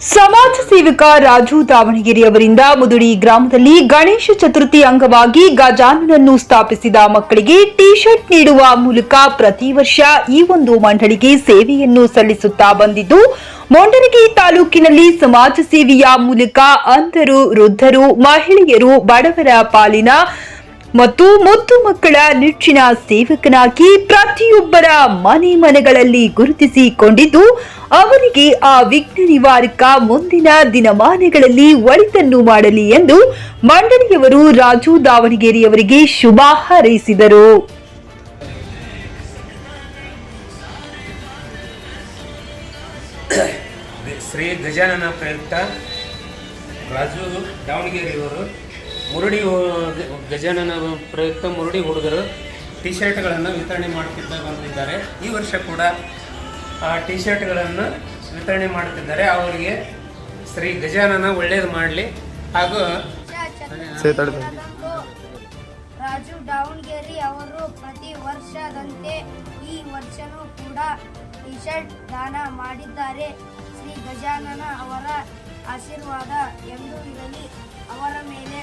ಸಮಾಜ ಸೇವಕ ರಾಜು ದಾವಣಗೆರೆ ಅವರಿಂದ ಮುದುಡಿ ಗ್ರಾಮದಲ್ಲಿ ಗಣೇಶ ಚತುರ್ಥಿ ಅಂಗವಾಗಿ ಗಜಾನನನ್ನು ಸ್ಥಾಪಿಸಿದ ಮಕ್ಕಳಿಗೆ ಟಿ ಶರ್ಟ್ ನೀಡುವ ಮೂಲಕ ಪ್ರತಿ ವರ್ಷ ಈ ಒಂದು ಮಂಡಳಿಗೆ ಸೇವೆಯನ್ನು ಸಲ್ಲಿಸುತ್ತಾ ಬಂದಿದ್ದು ಮೊಂಡರಗಿ ತಾಲೂಕಿನಲ್ಲಿ ಸಮಾಜ ಸೇವೆಯ ಮೂಲಕ ಅಂಧರು, ವೃದ್ಧರು, ಮಹಿಳೆಯರು, ಬಡವರ ಪಾಲಿನ ಮತ್ತು ಮುದ್ದು ಮಕ್ಕಳ ನೆಚ್ಚಿನ ಸೇವಕನಾಗಿ ಪ್ರತಿಯೊಬ್ಬರ ಮನೆ ಮನೆಗಳಲ್ಲಿ ಗುರುತಿಸಿಕೊಂಡಿದ್ದು, ಅವರಿಗೆ ಆ ವಿಘ್ನ ನಿವಾರಕ ಮುಂದಿನ ದಿನಮಾನಗಳಲ್ಲಿ ಒಳಿತನ್ನು ಮಾಡಲಿ ಎಂದು ಮಂಡಳಿಯವರು ರಾಜು ದಾವಣಗೆರೆಯವರಿಗೆ ಶುಭ ಹಾರೈಸಿದರು. ಶ್ರೀ ಗಜಾನನ ಪ್ರಯುಕ್ತ ರಾಜು ದಾವಣಗೆರೆಯವರು ಮುರುಡಿ ಹು- ಗಜಾನನ ಪ್ರಯುಕ್ತ ಮುರುಡಿ ಹುಡುಗರು ಟಿ ಶರ್ಟ್ಗಳನ್ನು ವಿತರಣೆ ಮಾಡುತ್ತಿದ್ದ ಬಂದಿದ್ದಾರೆ. ಈ ವರ್ಷ ಕೂಡ ಆ ಟಿ ಶರ್ಟ್ಗಳನ್ನು ವಿತರಣೆ ಮಾಡುತ್ತಿದ್ದಾರೆ ಅವರಿಗೆ ಶ್ರೀ ಗಜಾನನ ಒಳ್ಳೇದು ಮಾಡಲಿ. ಹಾಗೂ ರಾಜು ದಾವಣಗೆರೆ ಅವರು ಪ್ರತಿ ವರ್ಷದಂತೆ ಈ ವರ್ಷನೂ ಕೂಡ ಟಿ ಶರ್ಟ್ ದಾನ ಮಾಡಿದ್ದಾರೆ. ಶ್ರೀ ಗಜಾನನ ಅವರ ಆಶೀರ್ವಾದ ಎಂದು ಇರಲಿ. ಅವರ ಮೇಲೆ